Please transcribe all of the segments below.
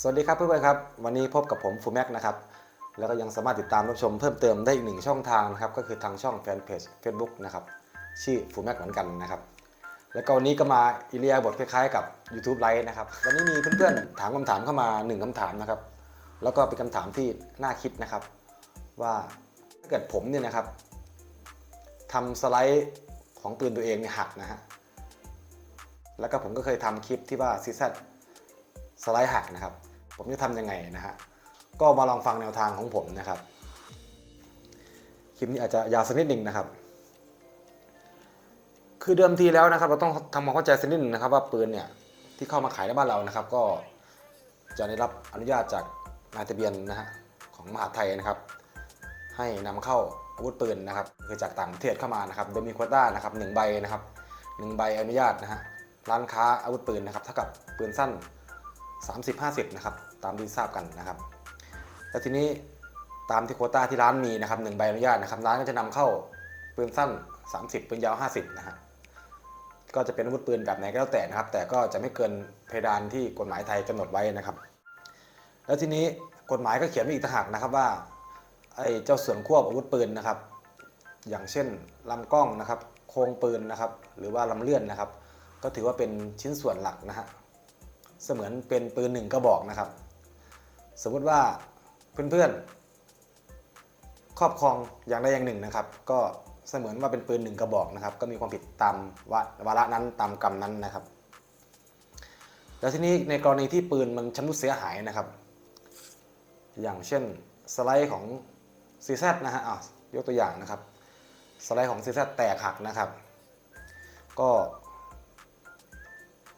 สวัสดีครับเพื่อนๆครับ วันนี้พบกับผมฟูแม็กนะครับ แล้วก็ยังสามารถติดตามรับชมเพิ่มเติมได้อีกหนึ่งช่องทางนะครับ ก็คือทางช่องแฟนเพจ Facebook นะครับ ชื่อฟูแม็กเหมือนกันนะครับ แล้วก็วันนี้ก็มาอิเลียบทคล้ายๆกับ YouTube ไลฟ์นะครับ วันนี้มีเพื่อนๆถามคำถามเข้ามาหนึ่งคำถามนะครับ แล้วก็เป็นคำถามที่น่าคิดนะครับ ว่าถ้าเกิดผมเนี่ยนะครับทำสไลด์ของปืนตัวเองเนี่ยหักนะฮะ แล้วก็ผมก็เคยทำคลิปที่ว่าซีซัสไลด์หักนะครับ ผมจะทำยังไงนะฮะก็มาลองฟังแนวทางของผมนะครับ คลิปนี้อาจจะยาวสักนิดหนึ่งนะครับ คือเดิมทีแล้วนะครับ เราต้องทำความเข้าใจสักนิดหนึ่งนะครับ ว่าปืนเนี่ยที่เข้ามาขายในบ้านเรานะครับ ก็จะได้รับอนุญาตจากนายทะเบียนนะฮะของมหาไทยนะครับ ให้นำเข้าอาวุธปืนนะครับ คือจากต่างประเทศเข้ามานะครับโดยมีโควต้านะครับหนึ่งใบนะครับหนึ่งใบอนุญาตนะฮะร้านค้าอาวุธปืนนะครับเท่ากับปืนสั้น 30-50 นะครับ ตามที่ทราบกันนะครับแล้วทีนี้ตามที่โคต้าที่ร้านมีนะครับหนึ่งใบอนุญาตนะครับร้านก็จะนำเข้าปืนสั้น 30ปืนยาว 50 นะฮะก็จะเป็นอาวุธปืนแบบไหนก็แล้วแต่นะครับ แต่ก็จะไม่เกินเพดานที่กฎหมายไทยกำหนดไว้นะครับ แล้วทีนี้กฎหมายก็เขียนไว้อีกต่างหากนะครับว่าไอ้เจ้าส่วนควบอาวุธปืนนะครับ อย่างเช่นลำกล้องนะครับ โครงปืนนะครับ หรือว่าลำเลื่อนนะครับ ก็ถือว่าเป็นชิ้นส่วนหลักนะฮะเสมือนเป็นปืนหนึ่งกระบอกนะครับ มมุติว่าเพื่อนๆ ครอบครองอย่างใดอย่างหนึ่งนะครับ ก็เสมือนว่าเป็นปืนหนึ่งกระบอกนะครับ ก็มีความผิดตามวาวาระนั้นตามกรรมนั้นนะครับ แล้วทีนี้ในกรณีที่ปืนมันชำรุดเสียหายนะครับ อย่างเช่นสไลด์ของ CZ นะฮะอะยกตัวอย่างนะครับ สไลด์ของ CZ แตกหักนะครับ ก็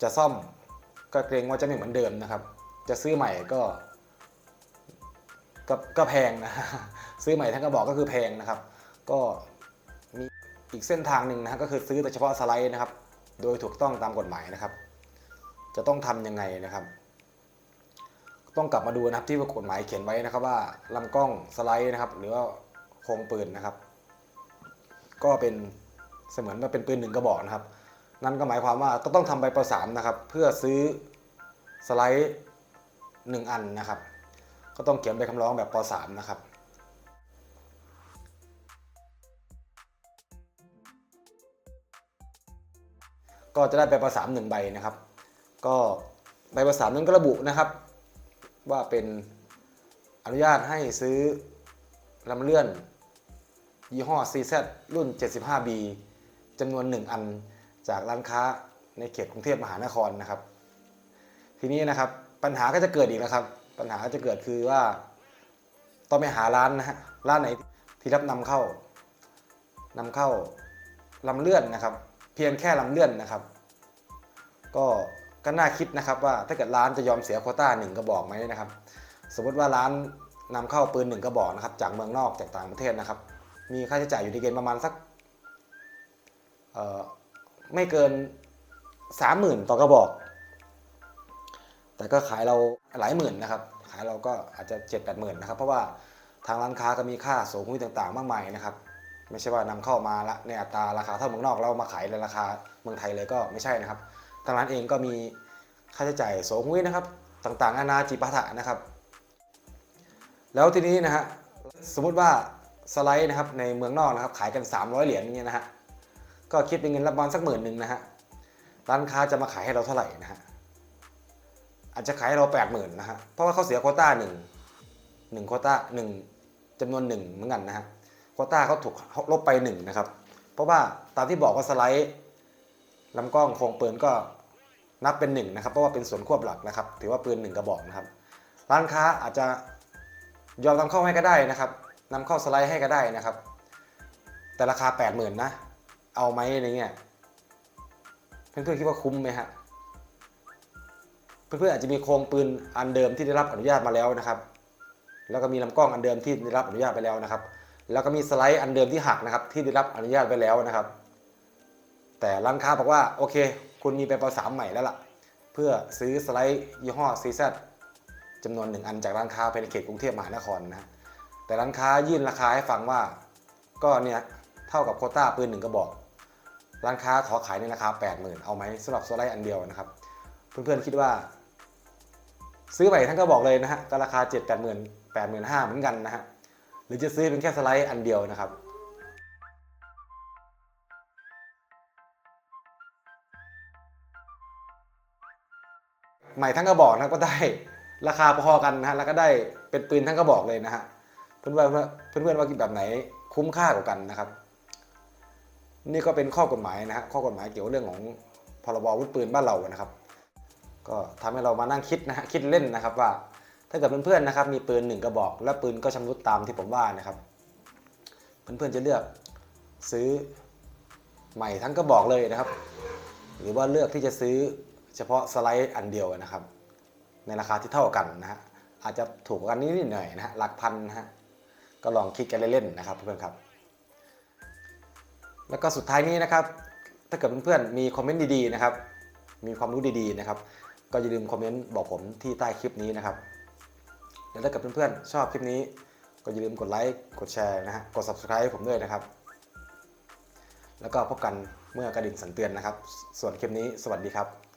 จะซ่อมก็เกรงว่าจะไม่เหมือนเดิมนะครับ จะซื้อใหม่ก็ ก็ก็แพงนะซื้อใหม่ทั้งกระบอกก็คือแพงนะครับ ก็มีอีกเส้นทางหนึ่งนะก็คือซื้อแต่เฉพาะสไลด์นะครับ โดยถูกต้องตามกฎหมายนะครับ จะต้องทำยังไงนะครับ ต้องกลับมาดูนะครับที่กฎหมายเขียนไว้นะครับว่าลำกล้องสไลด์นะครับ หรือว่าโครงปืนนะครับ ก็เป็นเสมือนว่าเป็นปืนหนึ่งกระบอกนะครับ นั่นก็หมายความว่าก็ต้องทำใบประสานนะครับ เพื่อซื้อสไลด์หนึ่งอันนะครับ ก็ต้องเขียนใบคำร้องแบบป .3 นะครับก็จะได้ใบประสานหนึ่งใบนะครับ ก็ใบประสานนั้นก็ระบุนะครับ ว่าเป็นอนุญาตให้ซื้อลำเลื่อน ยี่ห้อ CZ รุ่น 75B จำนวน 1 อันจากร้านค้าในเขตกรุงเทพมหานครนะครับ ทีนี้นะครับปัญหาก็จะเกิดอีกนะครับ ปัญหาจะเกิดคือว่า ต้องไปหาร้านนะฮะร้านไหนที่รับนำเข้านำเข้าลำเลื่อนนะครับ เพียงแค่ลำเลื่อนนะครับ ก็ก็น่าคิดนะครับว่าถ้าเกิดร้านจะยอมเสียโคต้าหนึ่งกระบอกไหมนะครับ สมมติว่าร้านนำเข้าปืนหนึ่งกระบอกนะครับ จากเมืองนอกจากต่างประเทศนะครับ มีค่าใช้จ่ายอยู่ในเกณฑ์ประมาณสักไม่เกินสามหมื่นต่อกระบอก แต่ก็ขายเราหลายหมื่นนะครับ ขายเราก็อาจจะเจ็ดแปดหมื่นนะครับ เพราะว่าทางร้านค้าก็มีค่าส่งหุ้ยต่างๆ มากมายนะครับ ไม่ใช่ว่านำเข้ามาละในอัตราราคาเท่าเมืองนอกแล้วมาขายในราคาเมืองไทยเลยก็ไม่ใช่นะครับ ทางร้านเองก็มีค่าใช้จ่ายโสหุ้ยนะครับ ต่างๆนานาจิปาถะนะครับ แล้วทีนี้นะฮะสมมุติว่าสไลด์นะครับในเมืองนอกนะครับขายกัน 300 เหรียญเงี้ยนะฮะก็คิดเป็นเงินประมาณสักหมื่นหนึ่งนะฮะร้านค้าจะมาขายให้เราเท่าไหร่นะฮะ อาจจะขายเรา8 0,000นนะฮะเพราะว่าเขาเสียโคต้าหนึ่งหนึ่งโคต้าหนึ่งจำนวนหนึ่งเหมือนกันนะฮะโคต้าเขาถูกลบไปหนึ่งนะครับ เพราะว่าตามที่บอกว่าสไลด์ลำกล้องโครงปืนก็นับเป็นหนึ่งนะครับ เพราะว่าเป็นส่วนควบหลักนะครับ ถือว่าปืนหนึ่งกระบอกนะครับ ร้านค้าอาจจะยอมนำเข้าให้ก็ได้นะครับนำเข้าสไลด์ให้ก็ได้นะครับ แต่ราคา 80,000นะ เอาไหมอะไรเงี้ยเพื่อนๆคิดว่าคุ้มไหมฮะ เพื่อนๆอาจจะมีโครงปืนอันเดิมที่ได้รับอนุญาตมาแล้วนะครับ แล้วก็มีลำกล้องอันเดิมที่ได้รับอนุญาตไปแล้วนะครับ แล้วก็มีสไลด์อันเดิมที่หักนะครับ ที่ได้รับอนุญาตไปแล้วนะครับ แต่ร้านค้าบอกว่าโอเค คุณมีไปประสามใหม่แล้วล่ะ เพื่อซื้อสไลด์ยี่ห้อ CZ จำนวนหนึ่งอันจากร้านค้าภายในเขตกรุงเทพมหานครนะแต่ร้านค้ายื่นราคาให้ฟังว่าก็เนี่ยเท่ากับโคต้าปืนหนึ่งกระบอก ร้านค้าขอขายในราคา 80,000 เอาไหมสำหรับสไลด์อันเดียวนะครับ เพื่อนๆคิดว่า ซื้อใหม่ทั้งกระบอกเลยนะฮะก็ราคา 7 8 0 0 0 8 5 0 0เหมือนกันนะฮะหรือจะซื้อเป็นแค่สไลด์อันเดียวนะครับใหม่ทั้งกระบอกนะก็ได้ราคาพอกันนะฮะแล้วก็ได้เป็นปืนทั้งกระบอกเลยนะฮะเพื่อนๆว่าเพื่อนๆว่ากิจแบบไหนคุ้มค่ากว่ากันนะครับ นี่ก็เป็นข้อกฎหมายนะฮะข้อกฎหมายเกี่ยวกับเรื่องของพรบอาวุธปืนบ้านเรานะครับ ก็ทำให้เรามานั่งคิดนะฮะคิดเล่นนะครับว่า ถ้าเกิดเพื่อนๆนะครับมีปืนหนึ่งกระบอก และปืนก็ชำรุดตามที่ผมว่านะครับ เพื่อนๆจะเลือกซื้อใหม่ทั้งกระบอกเลยนะครับ หรือว่าเลือกที่จะซื้อเฉพาะสไลด์อันเดียวนะครับ ในราคาที่เท่ากันนะฮะอาจจะถูกกันนิดหน่อยนะฮะหลักพันนะฮะก็ลองคิดกันเล่นๆนะครับเพื่อนๆครับ แล้วก็สุดท้ายนี้นะครับ ถ้าเกิดเพื่อนๆมีคอมเมนต์ดีๆนะครับ มีความรู้ดีๆนะครับ ก็อย่าลืมคอมเมนต์บอกผมที่ใต้คลิปนี้นะครับแล้วถ้าเกิดเพื่อนๆชอบคลิปนี้ ก็อย่าลืมกดไลค์กดแชร์นะฮะกด subscribe ให้ผมด้วยนะครับ แล้วก็พบกันเมื่อกระดิ่งสั่นเตือนนะครับ ส่วนคลิปนี้สวัสดีครับ